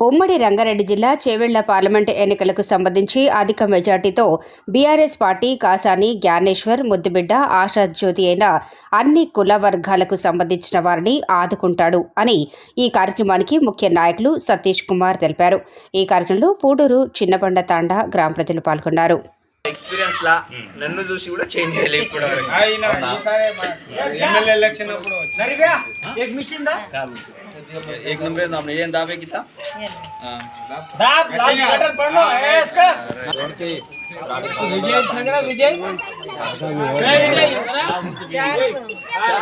ఉమ్మడి రంగారెడ్డి జిల్లా చేవెళ్ళ పార్లమెంటు ఎన్నికలకు సంబంధించి అధిక మెజార్టీతో బీఆర్ఎస్ పార్టీ కాసాని జ్ఞానేశ్వర్ ముద్దుబిడ్డ ఆశా జ్యోతి అయిన అన్ని కుల వర్గాలకు సంబంధించిన వారిని ఆదుకుంటాడు అని ఈ కార్యక్రమానికి ముఖ్య నాయకులు సతీష్ కుమార్ తెలిపారు. ఈ కార్యక్రమంలో పూడూరు చిన్నబండ తాండా గ్రామ ప్రజలు పాల్గొన్నారు. ఎక్స్పీరియన్స్ లా నన్ను చూసి కూడా చేంజ్ చేయలేదు వరకు ఆయన ఈసారి ఎమ్మెల్యే ఎలక్షన్ అప్పుడు एक नंबर हमने ये दावे की था दाब लाल बटन पढ़ो एस का विजय संग्रह विजय जय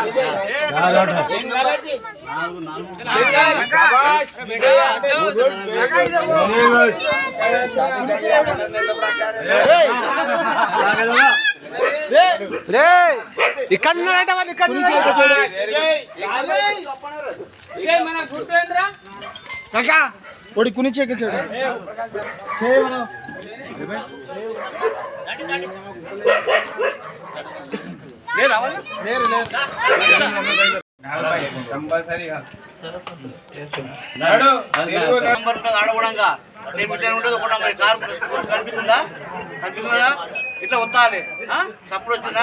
विजय बालाजी शाबाश ఇక్కడ ఇక్కడ విజయ్ మన గుర్తేంద్ర కాకా ఒడి కుని చెక్కించాడు కంపల్సరీగా నాడు తెలుగు నాడు. నెంబర్ ఉంటుంది ఆడకూడంగా సేమ్ ఇట్లా ఉంటుంది ఒకటి మరి కారు కనిపిస్తుందా కనిపిస్తుందా ఇట్లా వత్తాలి ఆ? తప్పుడు వచ్చిందా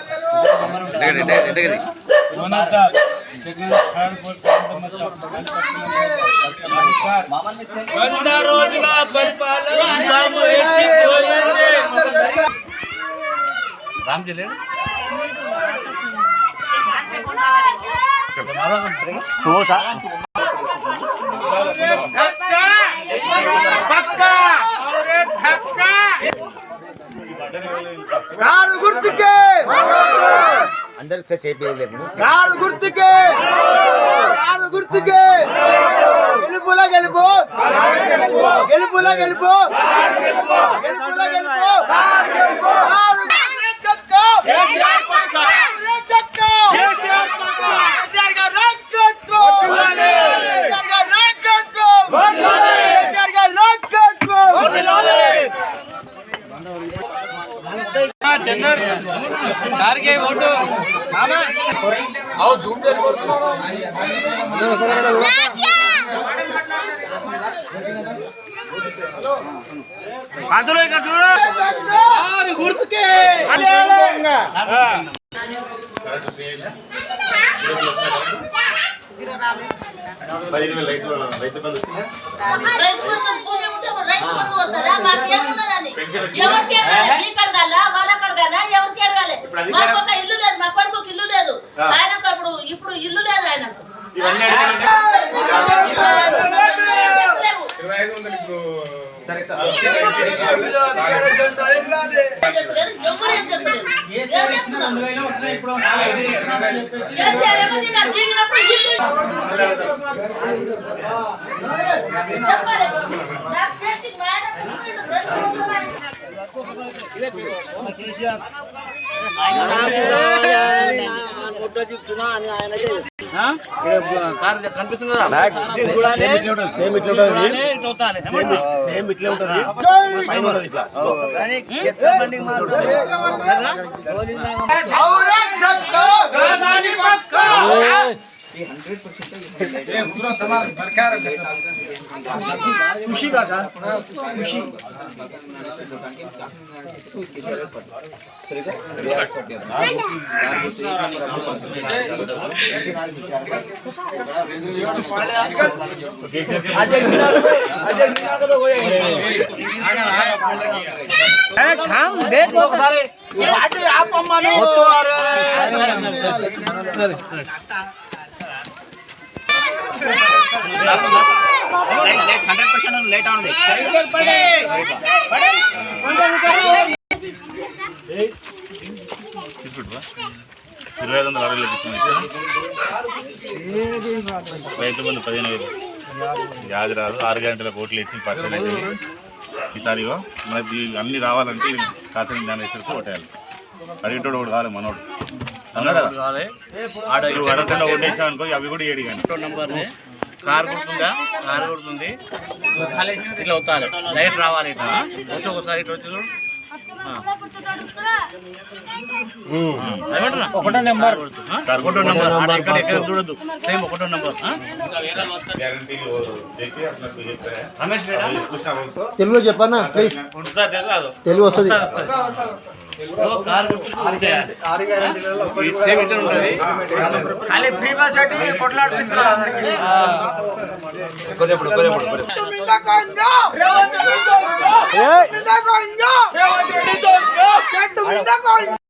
వంద రోజుల పరిపాలన కారు గుర్తుకే. కారు గుర్తుకే. గెలుపుల గెలుపు. గెలుపుల గెలుపు. గెలుపుల గెలుపు. చందర్. గారికి ఓటు. అందులో ఇక్కడ చూడు. కారు గుర్తుకే. రైతు బంధు ఉంటే రైతు బంధు వస్తుందా? మాకు ఏమున్నదని? ఎవరికి అడగాలి? మీకు అడగాలా? వాళ్ళకి అడగాలా? ఎవరికి అడగాలి? మాకు ఒక ఇల్లు లేదు మా కొడుకు ఇల్లు లేదు. ఆయనకు అప్పుడు ఇప్పుడు ఇల్లు లేదు ఆయనకు. లేవు. ఎవరు సంవత్సరాలు. ఆ? ఇక్కడ కారు ఇట్లా వత్తాలి. ఏమంటున్నారు? కాసాని పక్కా काम देखो सारे आप मानो तो अरे హండ్రెడ్ పర్సెంట్ లేట్ ఇరవై ఐదు వందల అరవై తీసుకుని రైతు బంధు పదిహేను వేలు యాది రాదు ఆరు గంటల కోట్లు వేసి పర్సెంట్ అయితే ఈసారి మనకి అన్ని రావాలంటే కాసిన జ్ఞానేశ్వరికి ఓటేయాలి. అడిగేటోడు ఒకటి కావాలి మనోడు. అన్నాడు? అడగకుండా అనుకో అవి కూడా ఏడు కానీ కార్ కొడుతుందా కార్ కొడుతుంది ఇట్లా అవుతారు లైట్ రావాలి ఇట్లా. వచ్చి ఒకసారి ఇట్లా వచ్చి చూడు. ఒకటో నెంబర్ గుర్తు, ఆ? ఒకటో నెంబర్ ఆడ ఎక్కడ ఎక్కడ చూడొద్దు సేమ్ ఒకటో నెంబర్ ఆ? రమేష్ లేడా తెలుగులో చెప్పన్నా ప్లీజ్ తెలుగు వస్తుంది ఓ, ¡Ay, ay, ay! ¡Ay, ay,